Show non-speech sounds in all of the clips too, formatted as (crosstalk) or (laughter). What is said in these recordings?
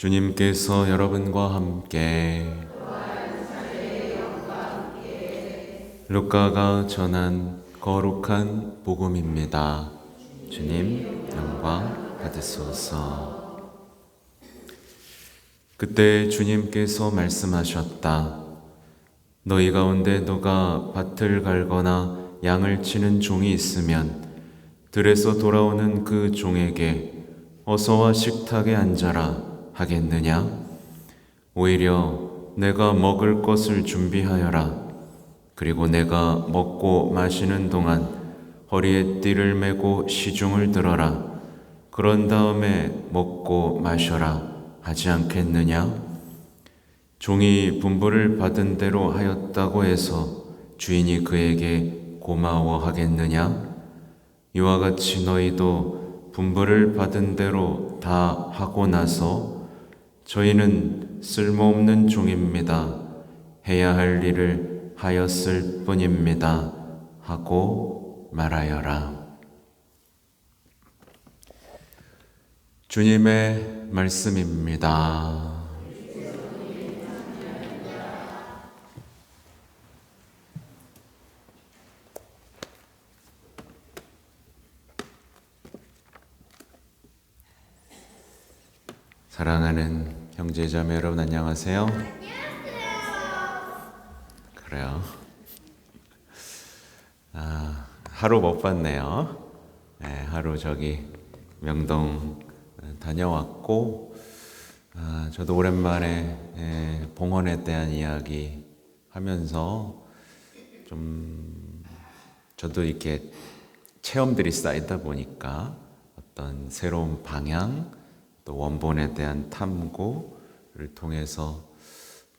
주님께서 여러분과 함께 루카가 전한 거룩한 복음입니다. 주님 영광 받으소서. 그때 주님께서 말씀하셨다. 너희 가운데 누가 밭을 갈거나 양을 치는 종이 있으면 들에서 돌아오는 그 종에게 어서와 식탁에 앉아라 하겠느냐? 오히려 내가 먹을 것을 준비하여라. 그리고 내가 먹고 마시는 동안 허리에 띠를 메고 시중을 들어라. 그런 다음에 먹고 마셔라 하지 않겠느냐? 종이 분부를 받은 대로 하였다고 해서 주인이 그에게 고마워하겠느냐? 이와 같이 너희도 분부를 받은 대로 다 하고 나서 저희는 쓸모없는 종입니다. 해야 할 일을 하였을 뿐입니다. 하고 말하여라. 주님의 말씀입니다. 사랑하는 형제자매 여러분 안녕하세요. 그래요. 아, 하루 못 봤네요. 네, 하루 저기 명동 다녀왔고, 아, 저도 오랜만에 예, 봉헌에 대한 이야기 하면서 좀 저도 이렇게 체험들이 쌓이다 보니까 어떤 새로운 방향, 또 원본에 대한 탐구를 통해서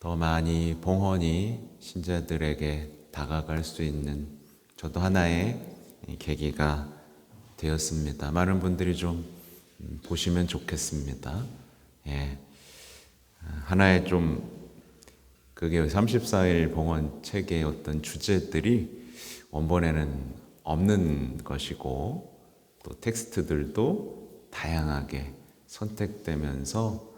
더 많이 봉헌이 신자들에게 다가갈 수 있는 저도 하나의 계기가 되었습니다. 많은 분들이 좀 보시면 좋겠습니다. 예. 하나의 좀 그게 34일 봉헌 책의 어떤 주제들이 원본에는 없는 것이고 또 텍스트들도 다양하게 선택되면서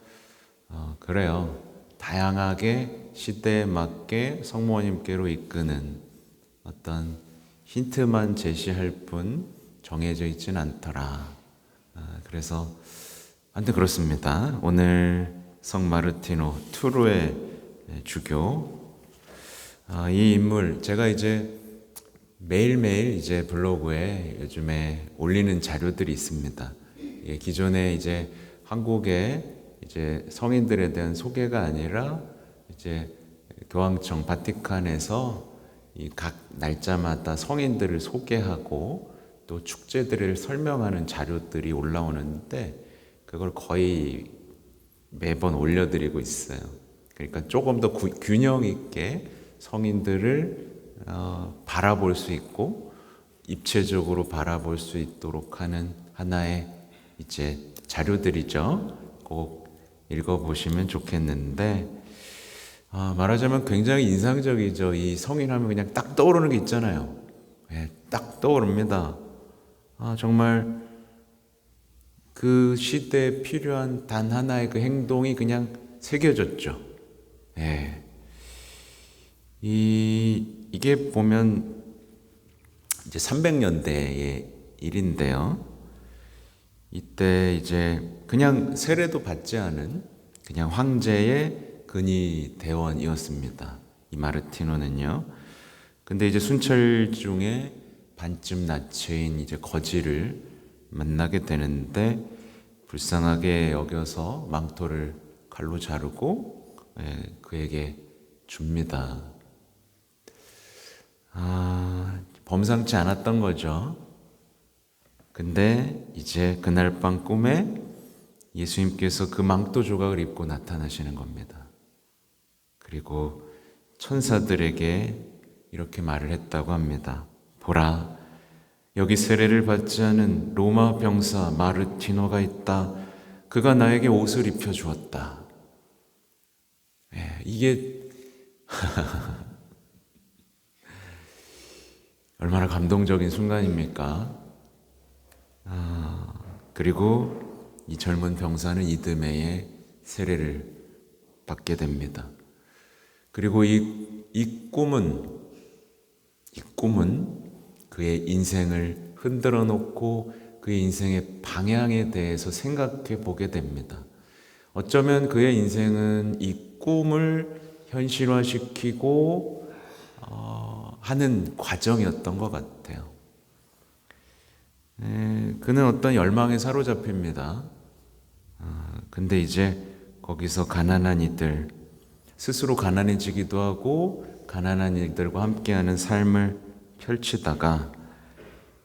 어, 그래요. 다양하게 시대에 맞게 성모님께로 이끄는 어떤 힌트만 제시할 뿐 정해져 있진 않더라. 아, 그래서 아무튼 그렇습니다. 오늘 성 마르티노 투르의 주교 아, 이 인물 제가 이제 매일매일 이제 블로그에 요즘에 올리는 자료들이 있습니다. 예, 기존에 이제 한국의 이제 성인들에 대한 소개가 아니라 이제 교황청 바티칸에서 이각 날짜마다 성인들을 소개하고 또 축제들을 설명하는 자료들이 올라오는데 그걸 거의 매번 올려드리고 있어요. 그러니까 조금 더 구, 균형 있게 성인들을 어, 바라볼 수 있고 입체적으로 바라볼 수 있도록 하는 하나의 이제 자료들이죠. 꼭 읽어보시면 좋겠는데, 아, 말하자면 굉장히 인상적이죠. 이 성인 하면 그냥 딱 떠오르는 게 있잖아요. 네, 딱 떠오릅니다. 아, 정말 그 시대에 필요한 단 하나의 그 행동이 그냥 새겨졌죠. 예. 이, 이게 보면 이제 300년대의 일인데요. 이때 이제 그냥 세례도 받지 않은 그냥 황제의 근위 대원이었습니다. 이 마르티노는요. 근데 이제 순찰 중에 반쯤 나체인 이제 거지를 만나게 되는데 불쌍하게 여겨서 망토를 칼로 자르고 예, 그에게 줍니다. 아, 범상치 않았던 거죠. 근데 이제 그날 밤 꿈에 예수님께서 그 망토 조각을 입고 나타나시는 겁니다. 그리고 천사들에게 이렇게 말을 했다고 합니다. 보라, 여기 세례를 받지 않은 로마 병사 마르티노가 있다. 그가 나에게 옷을 입혀 주었다. 예, 이게 (laughs) 얼마나 감동적인 순간입니까? 아, 그리고 이 젊은 병사는 이듬해에 세례를 받게 됩니다. 그리고 이, 이 꿈은, 이 꿈은 그의 인생을 흔들어 놓고 그의 인생의 방향에 대해서 생각해 보게 됩니다. 어쩌면 그의 인생은 이 꿈을 현실화시키고 어, 하는 과정이었던 것 같아요. 에, 그는 어떤 열망에 사로잡힙니다. 어, 근데 이제 거기서 가난한 이들, 스스로 가난해지기도 하고 가난한 이들과 함께하는 삶을 펼치다가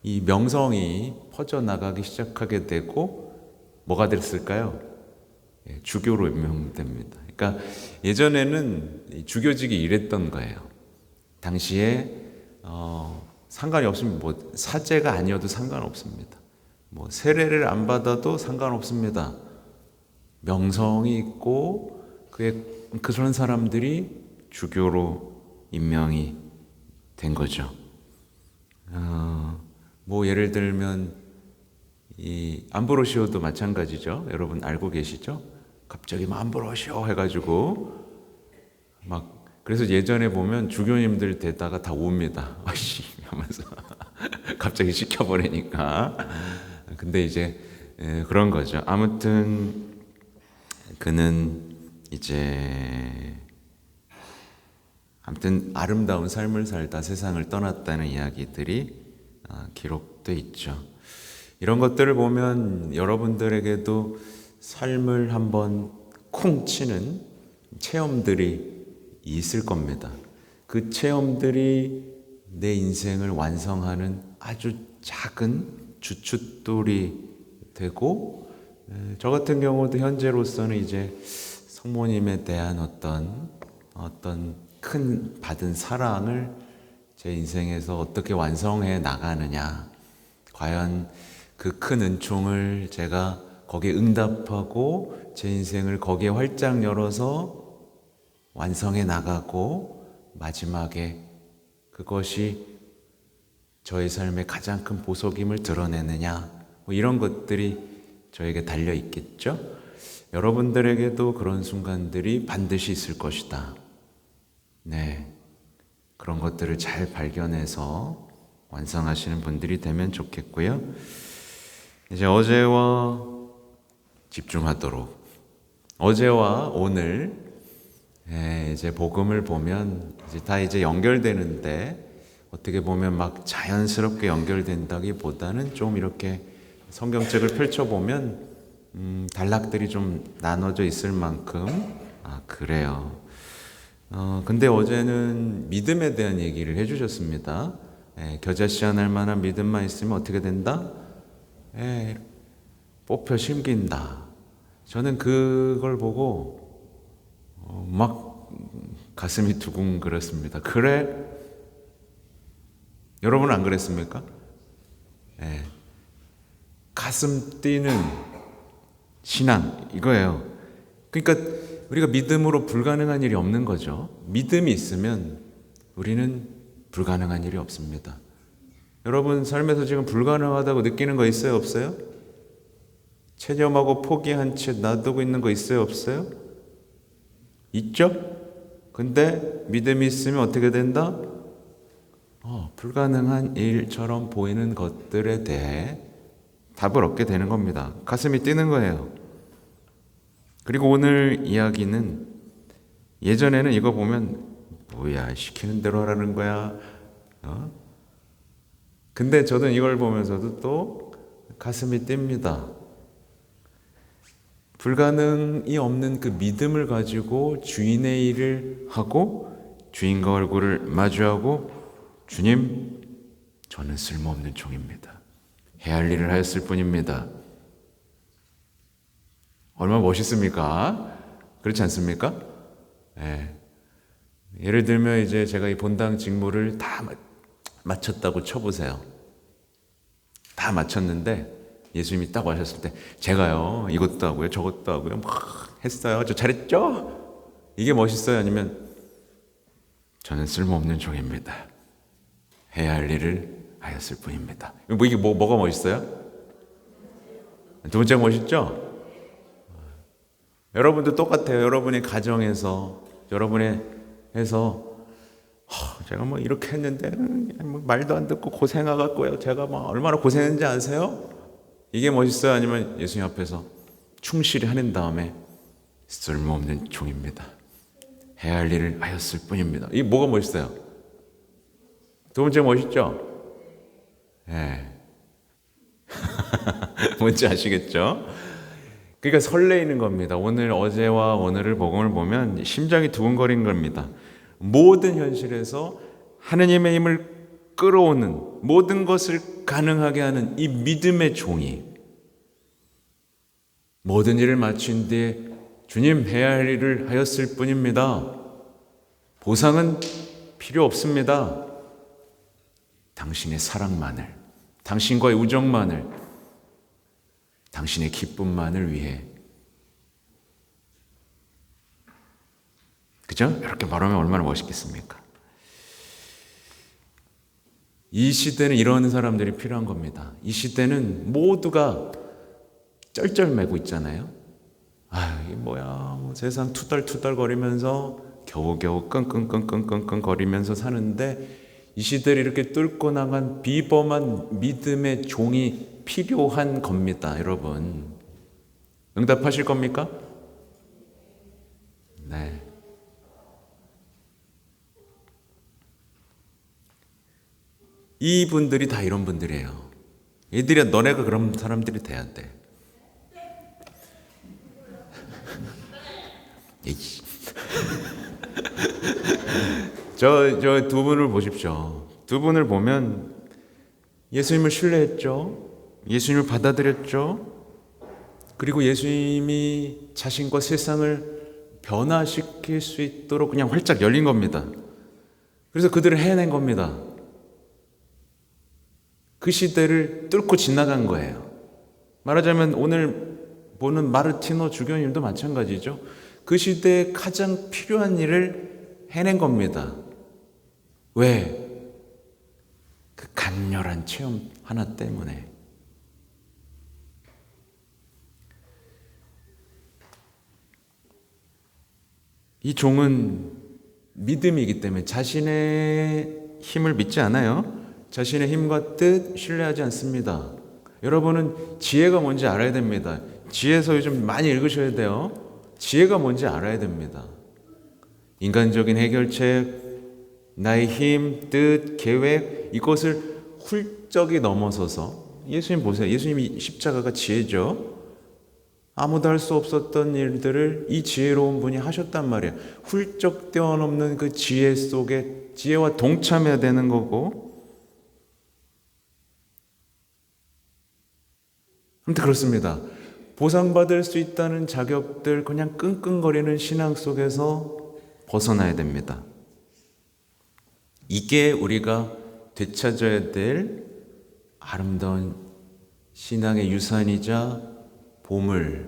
이 명성이 퍼져나가기 시작하게 되고 뭐가 됐을까요? 예, 주교로 임명됩니다. 그러니까 예전에는 주교직이 이랬던 거예요. 당시에 어, 상관이 없으면 뭐 사제가 아니어도 상관없습니다. 뭐 세례를 안 받아도 상관없습니다. 명성이 있고 그의 그런 사람들이 주교로 임명이 된 거죠. 어, 뭐 예를 들면 이 암브로시오도 마찬가지죠. 여러분 알고 계시죠? 갑자기 뭐 암브로시오 해가지고 막 그래서 예전에 보면 주교님들 되다가 다 웁니다. (laughs) 아씨 하면서 (laughs) 갑자기 시켜버리니까. 근데 이제 그런 거죠. 아무튼 그는 이제 아무튼 아름다운 삶을 살다 세상을 떠났다는 이야기들이 어, 기록돼 있죠. 이런 것들을 보면 여러분들에게도 삶을 한번 콩 치는 체험들이 있을 겁니다. 그 체험들이 내 인생을 완성하는 아주 작은 주춧돌이 되고 저 같은 경우도 현재로서는 이제 성모님에 대한 어떤 어떤 큰 받은 사랑을 제 인생에서 어떻게 완성해 나가느냐 과연 그 큰 은총을 제가 거기에 응답하고 제 인생을 거기에 활짝 열어서 완성해 나가고 마지막에 그것이 저의 삶의 가장 큰 보석임을 드러내느냐 뭐 이런 것들이 저에게 달려 있겠죠. 여러분들에게도 그런 순간들이 반드시 있을 것이다. 네. 그런 것들을 잘 발견해서 완성하시는 분들이 되면 좋겠고요. 이제 어제와 집중하도록. 어제와 오늘 예, 이제 복음을 보면 이제 다 이제 연결되는데 어떻게 보면 막 자연스럽게 연결된다기보다는 좀 이렇게 성경책을 펼쳐보면 음, 단락들이 좀 나눠져 있을 만큼 아 그래요. 어, 근데 어제는 믿음에 대한 얘기를 해주셨습니다. 예, 겨자씨앗 만한 믿음만 있으면 어떻게 된다? 예, 뽑혀 심긴다. 저는 그걸 보고 어, 막 가슴이 두근거렸습니다. 그래? 여러분 안 그랬습니까? 예, 가슴 뛰는 신앙 이거예요. 그러니까 우리가 믿음으로 불가능한 일이 없는 거죠. 믿음이 있으면 우리는 불가능한 일이 없습니다. 여러분 삶에서 지금 불가능하다고 느끼는 거 있어요, 없어요? 체념하고 포기한 채 놔두고 있는 거 있어요, 없어요? 있죠? 근데 믿음이 있으면 어떻게 된다? 어, 불가능한 일처럼 보이는 것들에 대해 답을 얻게 되는 겁니다. 가슴이 뛰는 거예요. 그리고 오늘 이야기는 예전에는 이거 보면 뭐야 시키는 대로 하라는 거야. 어? 근데 저는 이걸 보면서도 또 가슴이 뜁니다. 불가능이 없는 그 믿음을 가지고 주인의 일을 하고 주인과 얼굴을 마주하고 주님, 저는 쓸모없는 종입니다. 해야 할 일을 하였을 뿐입니다. 얼마나 멋있습니까? 그렇지 않습니까? 예. 예를 들면 이제 제가 이 본당 직무를 다 마쳤다고 쳐보세요. 다 마쳤는데 예수님이 딱 와셨을 때 제가요 이것도 하고요 저것도 하고요 막 했어요. 저 잘했죠? 이게 멋있어요? 아니면 저는 쓸모없는 종입니다. 해야 할 일을 하였을 뿐입니다. 뭐 이게 뭐, 뭐가 멋있어요? 두 번째가 멋있죠? 여러분도 똑같아요. 여러분의 가정에서 여러분의 해서 허, 제가 뭐 이렇게 했는데 음, 뭐 말도 안 듣고 고생하갖고요. 제가 뭐 얼마나 고생했는지 아세요? 이게 멋있어요? 아니면 예수님 앞에서 충실히 하는 다음에 쓸모없는 종입니다. 해야 할 일을 하였을 뿐입니다. 이 뭐가 멋있어요? 두 번째 멋있죠? 예. (laughs) 뭔지 아시겠죠? 그러니까 설레이는 겁니다. 오늘 어제와 오늘을 복음을 보면 심장이 두근거리는 겁니다. 모든 현실에서 하느님의 힘을 끌어오는 모든 것을 가능하게 하는 이 믿음의 종이 모든 일을 마친 뒤에 주님 해야 할 일을 하였을 뿐입니다. 보상은 필요 없습니다. 당신의 사랑만을, 당신과의 우정만을, 당신의 기쁨만을 위해. 그죠? 이렇게 말하면 얼마나 멋있겠습니까? 이 시대는 이런 사람들이 필요한 겁니다. 이 시대는 모두가 쩔쩔매고 있잖아요. 아, 이게 뭐야? 뭐 세상 투덜투덜 거리면서 겨우겨우 끙끙끙끙끙끙 거리면서 사는데 이 시대를 이렇게 뚫고 나간 비범한 믿음의 종이 필요한 겁니다, 여러분. 응답하실 겁니까? 네. 이분들이 다 이런 분들이에요. 이들이 너네가 그런 사람들이 돼야 돼. (laughs) (laughs) 저, 저 두 분을 보십시오. 두 분을 보면 예수님을 신뢰했죠. 예수님을 받아들였죠. 그리고 예수님이 자신과 세상을 변화시킬 수 있도록 그냥 활짝 열린 겁니다. 그래서 그들을 해낸 겁니다. 그 시대를 뚫고 지나간 거예요. 말하자면 오늘 보는 마르티노 주교님도 마찬가지죠. 그 시대에 가장 필요한 일을 해낸 겁니다. 왜? 그 강렬한 체험 하나 때문에. 이 종은 믿음이기 때문에 자신의 힘을 믿지 않아요. 자신의 힘과 뜻 신뢰하지 않습니다. 여러분은 지혜가 뭔지 알아야 됩니다. 지혜서 요즘 많이 읽으셔야 돼요. 지혜가 뭔지 알아야 됩니다. 인간적인 해결책, 나의 힘, 뜻, 계획 이것을 훌쩍이 넘어서서 예수님 보세요. 예수님이 십자가가 지혜죠. 아무도 할 수 없었던 일들을 이 지혜로운 분이 하셨단 말이에요. 훌쩍 뛰어넘는 그 지혜 속에 지혜와 동참해야 되는 거고 아무튼 그렇습니다. 보상받을 수 있다는 자격들 그냥 끙끙거리는 신앙 속에서 벗어나야 됩니다. 이게 우리가 되찾아야 될 아름다운 신앙의 유산이자 보물인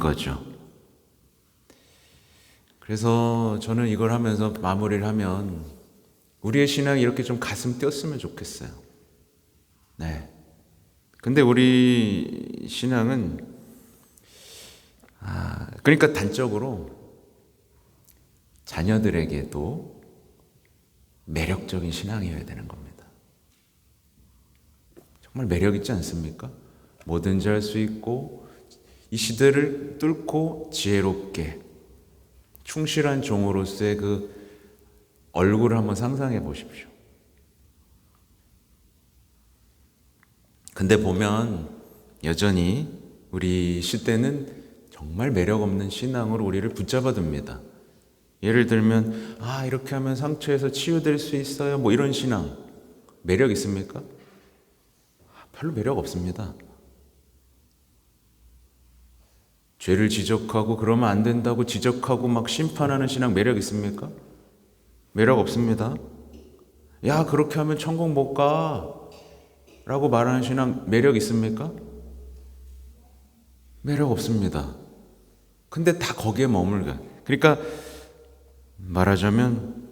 거죠. 그래서 저는 이걸 하면서 마무리를 하면 우리의 신앙이 이렇게 좀 가슴 뛰었으면 좋겠어요. 네. 근데 우리 신앙은 아, 그러니까 단적으로 자녀들에게도 매력적인 신앙이어야 되는 겁니다. 정말 매력 있지 않습니까? 뭐든지 할 수 있고 이 시대를 뚫고 지혜롭게 충실한 종으로서의 그 얼굴을 한번 상상해 보십시오. 근데 보면 여전히 우리 시대는 정말 매력 없는 신앙으로 우리를 붙잡아 둡니다. 예를 들면 아 이렇게 하면 상처에서 치유될 수 있어요. 뭐 이런 신앙 매력 있습니까? 아, 별로 매력 없습니다. 죄를 지적하고 그러면 안 된다고 지적하고 막 심판하는 신앙 매력 있습니까? 매력 없습니다. 야 그렇게 하면 천국 못 가. 라고 말하는 신앙 매력 있습니까? 매력 없습니다. 근데 다 거기에 머물가. 그러니까 말하자면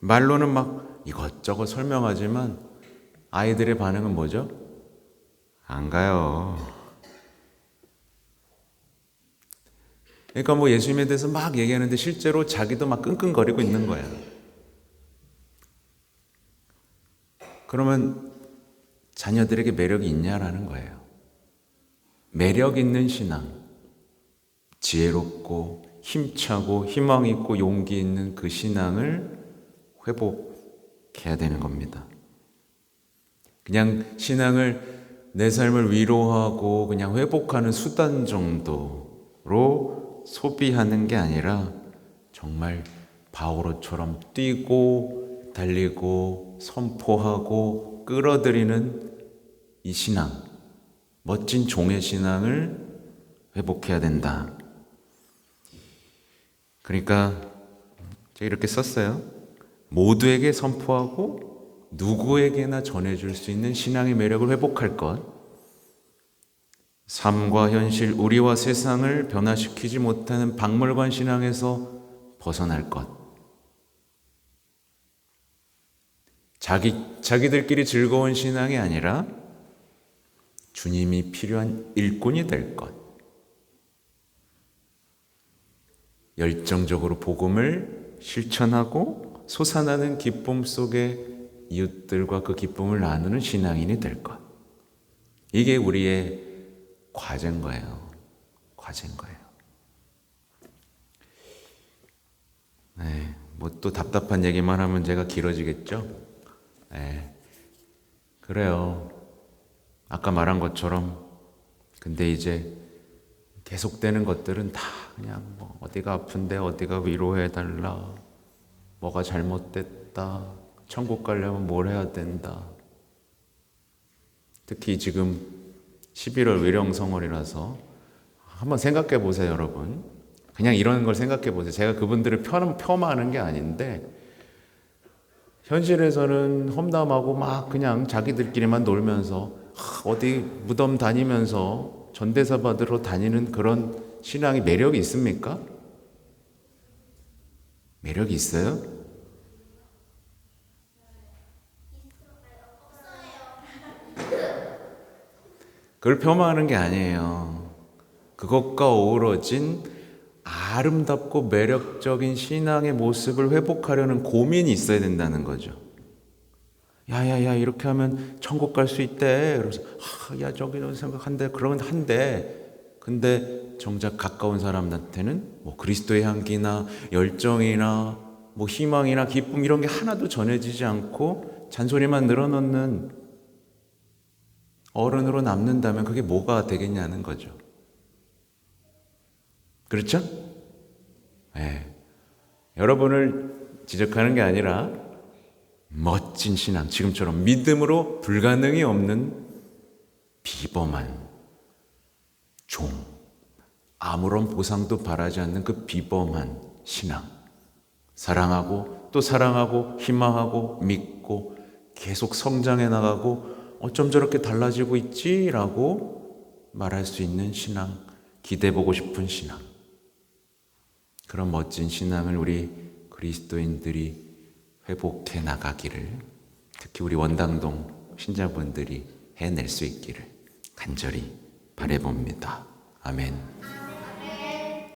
말로는 막 이것저것 설명하지만 아이들의 반응은 뭐죠? 안 가요. 그러니까 뭐 예수님에 대해서 막 얘기하는데 실제로 자기도 막 끙끙거리고 있는 거야. 그러면 자녀들에게 매력이 있냐라는 거예요. 매력 있는 신앙, 지혜롭고 힘차고 희망 있고 용기 있는 그 신앙을 회복해야 되는 겁니다. 그냥 신앙을 내 삶을 위로하고 그냥 회복하는 수단 정도로 소비하는 게 아니라 정말 바오로처럼 뛰고 달리고 선포하고 끌어들이는 이 신앙, 멋진 종의 신앙을 회복해야 된다. 그러니까 제가 이렇게 썼어요. 모두에게 선포하고 누구에게나 전해줄 수 있는 신앙의 매력을 회복할 것. 삶과 현실, 우리와 세상을 변화시키지 못하는 박물관 신앙에서 벗어날 것. 자기, 자기들끼리 즐거운 신앙이 아니라 주님이 필요한 일꾼이 될 것. 열정적으로 복음을 실천하고 솟아나는 기쁨 속에 이웃들과 그 기쁨을 나누는 신앙인이 될 것. 이게 우리의 과제인 거예요. 과제인 거예요. 네, 뭐 또 답답한 얘기만 하면 제가 길어지겠죠? 네, 그래요. 아까 말한 것처럼 근데 이제 계속되는 것들은 다 그냥 뭐 어디가 아픈데 어디가 위로해 달라. 뭐가 잘못됐다. 천국 가려면 뭘 해야 된다. 특히 지금 11월 위령성월이라서 한번 생각해 보세요 여러분. 그냥 이런 걸 생각해 보세요. 제가 그분들을 폄, 폄하하는 게 아닌데 현실에서는 험담하고 막 그냥 자기들끼리만 놀면서 어디 무덤 다니면서 전대사 받으러 다니는 그런 신앙이 매력이 있습니까? 매력이 있어요? 그걸 폄하하는 게 아니에요. 그것과 어우러진 아름답고 매력적인 신앙의 모습을 회복하려는 고민이 있어야 된다는 거죠. 야야야 이렇게 하면 천국 갈 수 있대. 그래서 아, 야 저기는 생각한데 그런 한데 근데 정작 가까운 사람한테는 뭐 그리스도의 향기나 열정이나 뭐 희망이나 기쁨 이런 게 하나도 전해지지 않고 잔소리만 늘어놓는 어른으로 남는다면 그게 뭐가 되겠냐는 거죠. 그렇죠? 네. 여러분을 지적하는 게 아니라 멋진 신앙, 지금처럼 믿음으로 불가능이 없는 비범한 종, 아무런 보상도 바라지 않는 그 비범한 신앙, 사랑하고 또 사랑하고 희망하고 믿고 계속 성장해 나가고 어쩜 저렇게 달라지고 있지라고 말할 수 있는 신앙, 기대 보고 싶은 신앙. 그런 멋진 신앙을 우리 그리스도인들이 회복해 나가기를 특히 우리 원당동 신자분들이 해낼 수 있기를 간절히 바래봅니다. 아멘.